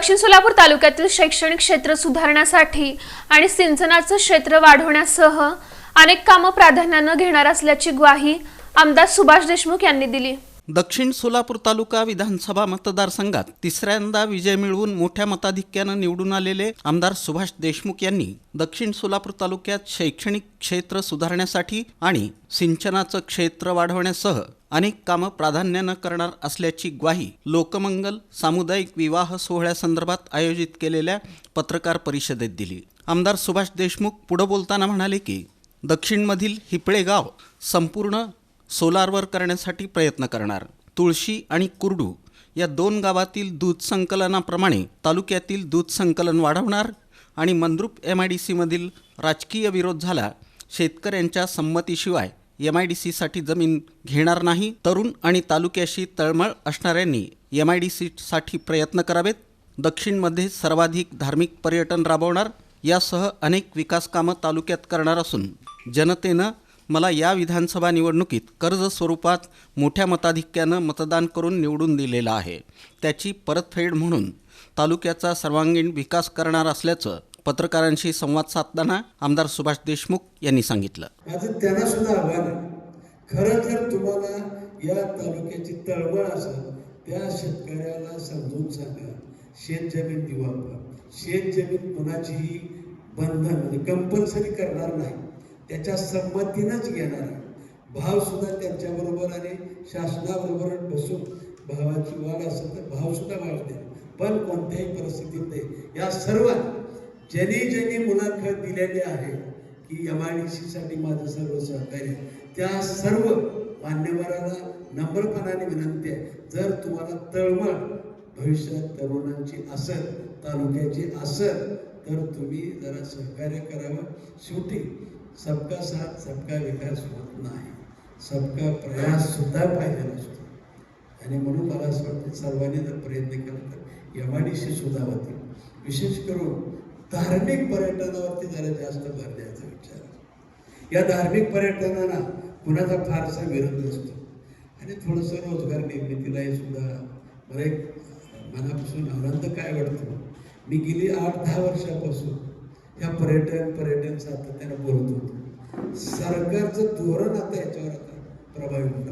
दक्षिण सोलापूर तालुक्यातील शैक्षणिक क्षेत्र सुधारण्यासाठी आणि सिंचनाचं क्षेत्र वाढवण्यासह अनेक कामं प्राधान्यानं घेणार असल्याची ग्वाही आमदार सुभाष देशमुख यांनी दिली. दक्षिण सोलापूर तालुका विधानसभा मतदारसंघात तिसऱ्यांदा विजय मिळवून मोठ्या मताधिक्यानं निवडून आलेले आमदार सुभाष देशमुख यांनी दक्षिण सोलापूर तालुक्यात शैक्षणिक क्षेत्र सुधारण्यासाठी आणि सिंचनाचं क्षेत्र वाढवण्यासह अनेक कामं प्राधान्यानं करणार असल्याची ग्वाही लोकमंगल सामुदायिक विवाह सोहळ्यासंदर्भात आयोजित केलेल्या पत्रकार परिषदेत दिली. आमदार सुभाष देशमुख पुढं बोलताना म्हणाले की दक्षिणमधील हिपळे गाव संपूर्ण सोलारवर करण्यासाठी प्रयत्न करणार. तुळशी आणि कुर्डू या दोन गावातील दूध संकलनाप्रमाणे तालुक्यातील दूध संकलन वाढवणार आणि मंद्रुप एम आय डी सीमधील राजकीय विरोध झाला शेतकऱ्यांच्या संमतीशिवाय एम आय डी सीसाठी जमीन घेणार नाही. तरुण आणि तालुक्याशी तळमळ असणाऱ्यांनी एम आय डी सीसाठी प्रयत्न करावेत. दक्षिणमध्ये सर्वाधिक धार्मिक पर्यटन राबवणार यासह अनेक विकासकामं तालुक्यात करणार असून जनतेनं मला या विधानसभा निवडणुकीत कर्ज स्वरूपात मोठ्या मताधिक्यानं मतदान करून निवडून दिलेलं आहे. त्याची परतफेड म्हणून तालुक्याचा सर्वांगीण विकास करणार असल्याचं पत्रकारांशी संवाद साधताना आमदार सुभाष देशमुख यांनी सांगितलं. आज त्यांना सुद्धा आव्हान खरं तर तुम्हाला या तालुक्याची तळमळ असेल त्या शेतकऱ्याला समजून सांगा. शेतजमीन दिवा शेतजमीन कुणाचीही बंधन म्हणजे कंपल्सरी करणार नाही. त्याच्या संमतीनंच घेणार भावसुद्धा भाव सुद्धा त्यांच्याबरोबर आणि शासनाबरोबर बसून भावाची वाढ असेल तर भाव सुद्धा वाढते पण कोणत्याही परिस्थितीत नाही. या सर्व ज्यांनी ज्यांनी मुलाखत दिलेली आहे की एम आय डी सीसाठी माझं सर्व सहकार्य त्या सर्व मान्यवरांना नम्रपणाने विनंती आहे. जर तुम्हाला तळमळ भविष्यात तरुणांची असर तालुक्याची असर तर तुम्ही जरा सहकार्य करावं. शेवटी सबका साथ सबका विकास होत नाही. सबका प्रयास सुद्धा पाहिजे असतो आणि म्हणून मला असं वाटतं सर्वांनी जर प्रयत्न केला तर एम सुद्धा होतील विशेष करून धार्मिक पर्यटनावरती जरा जास्त भर द्यायचा विचार. या धार्मिक पर्यटनाला कुणाचा फारसा विरोध नसतो. आणि थोडंसं रोजगार निर्मितीलाही सुद्धा मला एक मनापासून आनंद काय वाटतो? मी गेली आठ दहा वर्षापासून या पर्यटन पर्यटन सातत्यानं बोलत होतो. सरकारचं धोरण आता याच्यावर आता प्रभावी होतं